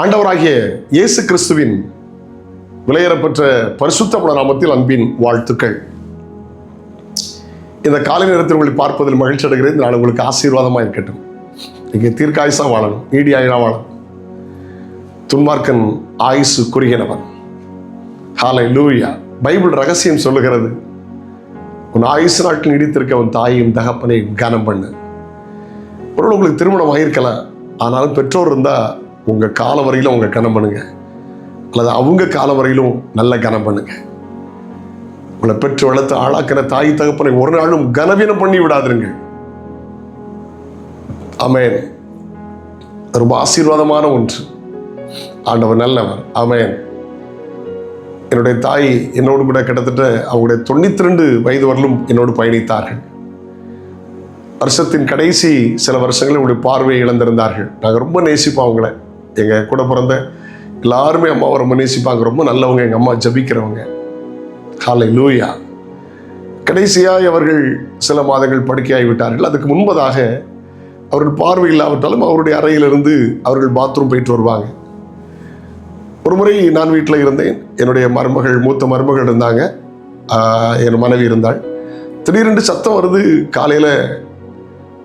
ஆண்டவராகிய இயேசு கிறிஸ்துவின் விலையேறப்பெற்ற பரிசுத்த நாமத்தில் அன்பின் வாழ்த்துக்கள். இந்த காலை நேரத்தில் உங்களை பார்ப்பதில் மகிழ்ச்சி அடைகிறேன். நான் உங்களுக்கு ஆசீர்வாதமாக இருக்கட்டும். நீங்கள் தீர்க்காயுசா வாழணும். நீடியாயினா வாழணும். துன்மார்க்கன் ஆயுசு குறுகினவன் ஹாலை லூயா பைபிள் ரகசியம் சொல்லுகிறது. உன் ஆயுசு நாட்கள் நீடித்திருக்க உன் தாயையும் தகப்பனையும் கனம் பண்ணு ஒரு உங்களுக்கு திருமணம் ஆகியிருக்கலாம் ஆனாலும் பெற்றோர் இருந்தால் உங்கள் கால வரையிலும் உங்கள் கனம் பண்ணுங்க. அல்லது அவங்க கால வரையிலும் நல்ல கனம் பண்ணுங்க. உங்களை பெற்று வளர்த்து ஆளாக்கிற தாய் தகப்பனை ஒரு நாளும் கனவீனம் பண்ணி விடாதுருங்க. அமேன் ரொம்ப ஆசீர்வாதமான ஒன்று. ஆண்டவர் நல்லவர். அமேன் என்னுடைய தாய் என்னோடு கூட கிட்டத்தட்ட அவங்களுடைய தொண்ணூத்தி ரெண்டு வயது வரலும் என்னோடு பயணித்தார்கள். வருஷத்தின் கடைசி சில வருஷங்களில் அவங்களுடைய பார்வையை இழந்திருந்தார்கள். நாங்கள் ரொம்ப நேசிப்போம் அவங்கள. எங்கள் கூட பிறந்த எல்லாருமே அம்மாவை ரொம்ப நேசிப்பாங்க ரொம்ப நல்லவங்க எங்கள் அம்மா ஜபிக்கிறவங்க. காலை லூயா கடைசியாக அவர்கள் சில மாதங்கள் படுக்கையாகி விட்டார்கள். அதுக்கு முன்பதாக அவர்கள் பார்வை இல்லாவிட்டாலும் அவருடைய அறையிலிருந்து அவர்கள் பாத்ரூம் போயிட்டு வருவாங்க. ஒரு முறை நான் வீட்டில் இருந்தேன். என்னுடைய மருமகள் மூத்த மருமகள் இருந்தாங்க. என் மனைவி இருந்தாள். திடீரென்று சத்தம் வருது. காலையில்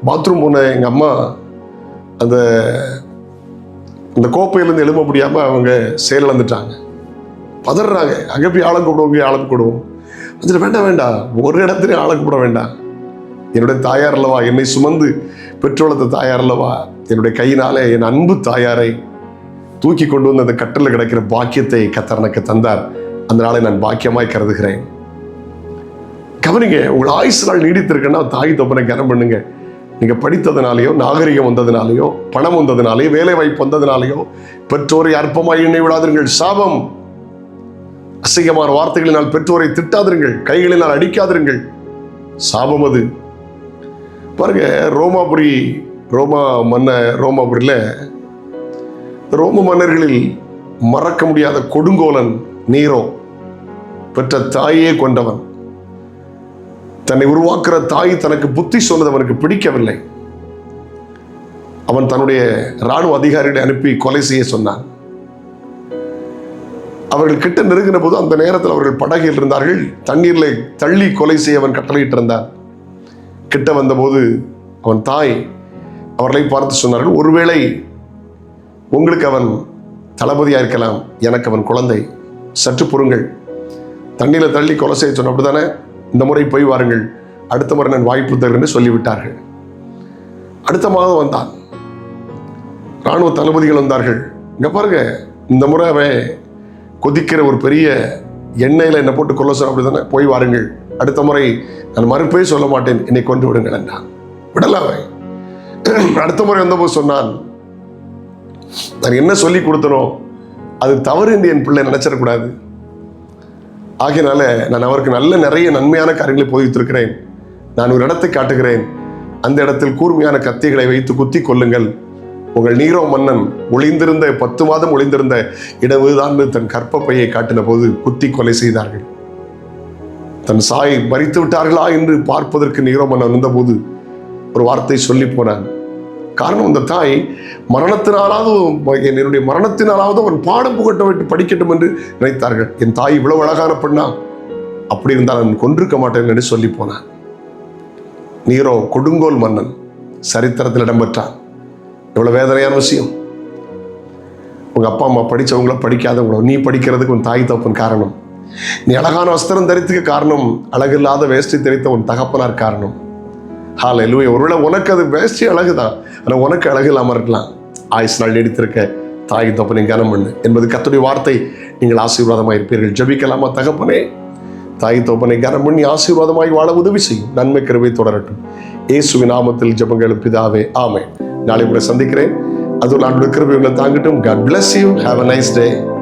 பாத்ரூம் போன எங்கள் அம்மா அந்த அந்த கோப்பையிலேருந்து எழும்ப முடியாமல் அவங்க செயலிழந்துட்டாங்க பதறாங்க. அங்கே போய் ஆழம் கூப்பிடுவோம் போய் ஆழம் கூடுவோம் அதில் வேண்டாம் வேண்டாம். ஒரு இடத்துலையும் ஆழம் கூப்பிட வேண்டாம். என்னுடைய தாயார் அல்லவா என்னை சுமந்து பெற்றோளத்த தாயார் அல்லவா? என்னுடைய கையினாலே என் அன்பு தாயாரை தூக்கி கொண்டு வந்து அந்த கட்டில் கிடைக்கிற பாக்கியத்தை கத்தர் எனக்கு தந்தார். அந்த நாளை நான் பாக்கியமாய் கருதுகிறேன். கவனிங்க உங்கள் ஆயுசு நாள் நீடித்திருக்குன்னா தாய் தப்பனை கனம் பண்ணுங்க. நீங்கள் படித்ததுனாலேயோ நாகரிகம் வந்ததுனாலேயோ பணம் வந்ததுனாலேயோ வேலை வாய்ப்பு வந்ததுனாலேயோ பெற்றோரை அற்பமாய் எண்ணெய் விடாதீர்கள். சாபம். அசிங்கமான வார்த்தைகளினால் பெற்றோரை திட்டாதிருங்கள் கைகளினால் அடிக்காதிருங்கள் சாபம் அது. பாருங்க ரோமாபுரி ரோமா மன்ன ரோமாபுரியில் ரோம மன்னர்களில் மறக்க முடியாத கொடுங்கோலன் நீரோ பெற்ற தாயே கொண்டவன் தன்னை உருவாக்குற தாய் தனக்கு புத்தி சொன்னது அவனுக்கு பிடிக்கவில்லை. அவன் தன்னுடைய இராணுவ அதிகாரிகளை அனுப்பி கொலை செய்ய சொன்னான். அவர்கள் கிட்ட நெருங்கின போது அந்த நேரத்தில் அவர்கள் படகில் இருந்தார்கள். தண்ணீரில் தள்ளி கொலை செய்ய அவன் கட்டளையிட்டு இருந்தான் கிட்ட வந்தபோது அவன் தாய் அவர்களை பார்த்து சொன்னார்கள் ஒருவேளை உங்களுக்கு அவன் தளபதியாக இருக்கலாம். எனக்கு அவன் குழந்தை. சற்று பொறுங்கள். தண்ணியில் தள்ளி கொலை செய்ய சொன்ன அப்படிதானே இந்த முறை போய் வாருங்கள். அடுத்த முறை நான் வாய்ப்பு தருன்னு சொல்லிவிட்டார்கள். அடுத்த மாதம் வந்தான். இராணுவ தளபதிகள் வந்தார்கள். இங்கே பாருங்க இந்த முறை அவன் கொதிக்கிற ஒரு பெரிய எண்ணெயில் என்னை போட்டு கொல்ல சொன்ன அப்படிதானே? போய் வாருங்கள். அடுத்த முறை நான் மறுப்பே சொல்ல மாட்டேன். என்னை கொண்டு விடுங்கள் என்றான். விடல அவன். அடுத்த முறை வந்தபோது சொன்னான் நான் என்ன சொல்லி கொடுத்தனோ அது தவறு என்று என் பிள்ளை நினைச்சிடக்கூடாது ஆகையினால நான் அவருக்கு நல்ல நிறைய நன்மையான காரியங்களை போதித்திருக்கிறேன். நான் ஒரு இடத்தை காட்டுகிறேன். அந்த இடத்தில் கூர்மையான கத்திகளை வைத்து குத்தி கொள்ளுங்கள். உங்கள் நீரோ மன்னன் ஒளிந்திருந்த பத்து மாதம் ஒளிந்திருந்த இடவுதான் தன் கற்பப்பையை காட்டின போது குத்தி கொலை செய்தார்கள். தன் சாயை மறித்து விட்டார்களா என்று பார்ப்பதற்கு நீரோ மன்னன் வந்தபோது ஒரு வார்த்தை சொல்லி போனான். காரணம் அந்த தாய் மரணத்தினாலாவது என்னுடைய மரணத்தினாலாவது அவன் பாடம் புகட்ட விட்டு படிக்கட்டும் என்று நினைத்தார்கள். என் தாய் இவ்வளவு அழகான பெண்ணா? அப்படி இருந்தால் நான் கொன்றிருக்க மாட்டேன் என்று சொல்லி போனான். நீரோ கொடுங்கோல் மன்னன் சரித்திரத்தில் இடம்பெற்றான். இவ்வளோ வேதனையான விஷயம். உங்கள் அப்பா அம்மா படிச்சவங்கள படிக்காதவங்களோ நீ படிக்கிறதுக்கு உன் தாய் தப்பன் காரணம். நீ அழகான வஸ்திரம் தரித்துக்க காரணம் அழகில்லாத வேஷ்டி தெரித்த உன் தகப்பனார் காரணம். ஹால லூயா ஒருவேளை உனக்கு அது வேஷ்டி அழகுதான். ஆனால் உனக்கு அழகு இல்லாமல் இருக்கலாம். ஆயுஸ் நாள் நீடித்திருக்க. தாய் தப்பனை கனம் பண்ணு. என்பது கத்துடைய வார்த்தை. நீங்கள் ஆசீர்வாதமாக இருப்பீர்கள். ஜபிக்கலாமா தகப்பனே? தாய் தோப்பனை கனம் பண்ணி ஆசீர்வாதமாய் வாழ உதவி செய்யும். நன்மை கருவை தொடரட்டும். இயேசுவின் நாமத்தில் ஜபங்கள் பிதாவே. ஆமே நாளை உங்களை சந்திக்கிறேன். அதுவும் நான் கிருபை உங்களை தாங்கட்டும். God bless you have a nice day